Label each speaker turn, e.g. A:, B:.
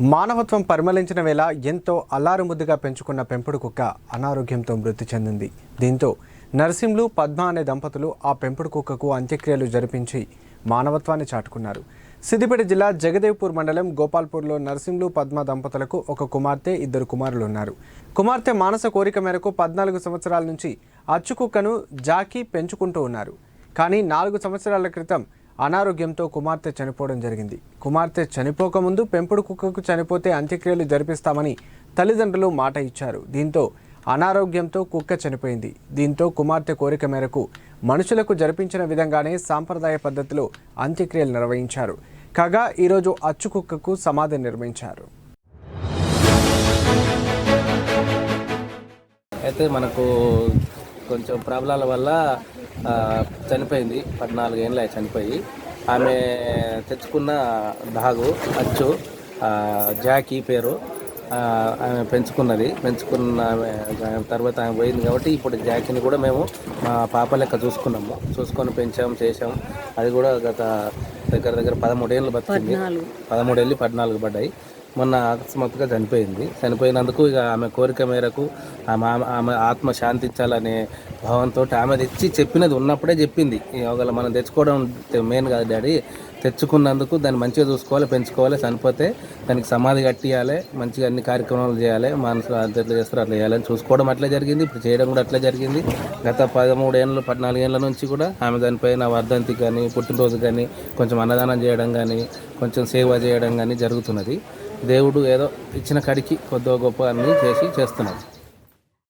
A: మానవత్వం పరిమళించిన వేళ ఎంతో అల్లారుముద్దుగా పెంచుకున్న పెంపుడు కుక్క అనారోగ్యంతో మృతి చెందింది. దీంతో నరసింహులు పద్మ అనే దంపతులు ఆ పెంపుడు కుక్కకు అంత్యక్రియలు జరిపించి మానవత్వాన్ని చాటుకున్నారు. సిద్దిపేట జిల్లా జగదేవ్పూర్ మండలం గోపాల్పూర్లో నరసింహులు పద్మ దంపతులకు ఒక కుమార్తె ఇద్దరు కుమారులు ఉన్నారు కుమార్తె మానస కోరిక మేరకు పద్నాలుగు సంవత్సరాల నుంచి అచ్చు కుక్కను జాకీ పెంచుకుంటూ ఉన్నారు. కానీ నాలుగు సంవత్సరాల క్రితం అనారోగ్యంతో కుమార్తె చనిపోవడం జరిగింది. కుమార్తె చనిపోకముందు పెంపుడు కుక్కకు చనిపోతే అంత్యక్రియలు జరిపిస్తామని తల్లిదండ్రులు మాట ఇచ్చారు. దీంతో అనారోగ్యంతో కుక్క చనిపోయింది. దీంతో కుమార్తె కోరిక మేరకు మనుషులకు జరిపించిన విధంగానే సాంప్రదాయ పద్ధతిలో అంత్యక్రియలు నిర్వహించారు. కాగా ఈరోజు అచ్చు కుక్కకు సమాధి నిర్మించారు.
B: అయితే మనకు కొంచెం ప్రాబ్లాల వల్ల చనిపోయింది. పద్నాలుగు ఏళ్ళ చనిపోయి. ఆమె తెచ్చుకున్న డాగు అచ్చు జాకీ పేరు ఆమె పెంచుకున్నది. పెంచుకున్న తర్వాత ఆమె పోయింది కాబట్టి ఇప్పుడు జాకీని కూడా మేము మా పాప లెక్క చూసుకున్నాము. చూసుకొని పెంచాము చేసాము అది కూడా గత దగ్గర దగ్గర పదమూడేళ్ళు బతికింది. పదమూడేళ్ళు పద్నాలుగు పడ్డాయి. మొన్న అకస్మాత్తుగా చనిపోయింది. చనిపోయినందుకు ఇక ఆమె కోరిక మేరకు ఆమె ఆమె- ఆమె ఆత్మ శాంతించాలనే భావంతో ఆమె తెచ్చి చెప్పినది ఉన్నప్పుడే చెప్పింది. ఈ ఒకవేళ మనం తెచ్చుకోవడం మెయిన్ కాదు డాడీ. తెచ్చుకున్నందుకు దాన్ని మంచిగా చూసుకోవాలి పెంచుకోవాలి చనిపోతే దానికి సమాధి కట్టియాలి మంచిగా అన్ని కార్యక్రమాలు చేయాలి మనసులో అంత ఎట్లా అట్లా చేయాలని చూసుకోవడం అట్లే జరిగింది. ఇప్పుడు చేయడం కూడా అట్లే జరిగింది. గత పదమూడు ఏళ్ళు పద్నాలుగు ఏళ్ళ నుంచి కూడా ఆమె దానిపైన వర్ధంతి కానీ పుట్టినరోజు కానీ కొంచెం అన్నదానం చేయడం కానీ కొంచెం సేవ చేయడం కానీ జరుగుతున్నది. దేవుడు ఏదో ఇచ్చిన కడికి కొద్దిగా గొప్ప అన్నీ చేసి చేస్తున్నాం